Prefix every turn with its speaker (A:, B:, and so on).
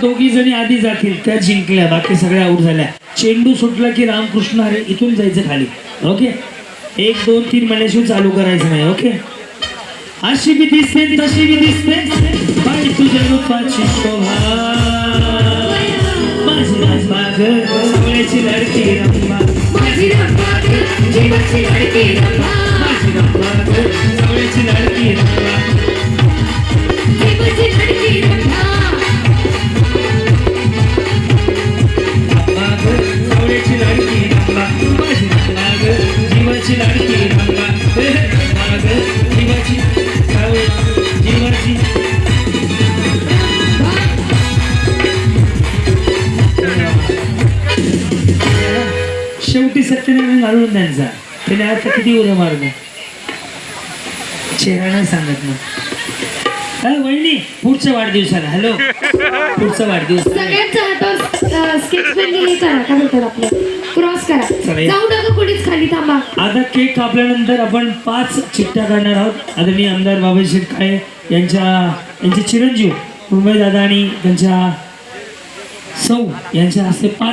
A: दोघी जणी आधी जातील त्या जिंकल्या बाकी सगळ्या आऊट झाल्या. चेंडू सुटला की रामकृष्ण हरे इथून जायचं खाली. ओके? एक दोन तीन महिन्याशिवाय चालू करायचं नाही ओके? अशी बी दिसते तशी बी दिसते. बाई तुझ्या रूपाची रंबा
B: माझी जीवाची.
A: माझी रंबा शेवटी सत्यनारायण घालून त्यांचा त्याने आता किती उद्या मारलं चेहरा नाही सांगत ना वहिनी पुढच्या वाढदिवसाला. हॅलो पुढचा वाढदिवस
B: सगळ्यांच्या हातावर स्केच पेन हे करा काय म्हणतात आपलं? क्रॉस करा.
A: चालेल.
B: जाऊ नका कुठेच खाली थांबा.
A: आता केक कापल्यानंतर आपण पाच चिठ्ठ्या काढणार आहोत. आदरणीय आमदार बाबा शेटकाळे यांच्या यांचे चिरंजीव मुंबई दादा आणि त्यांच्या सौ यांच्या हस्ते पाच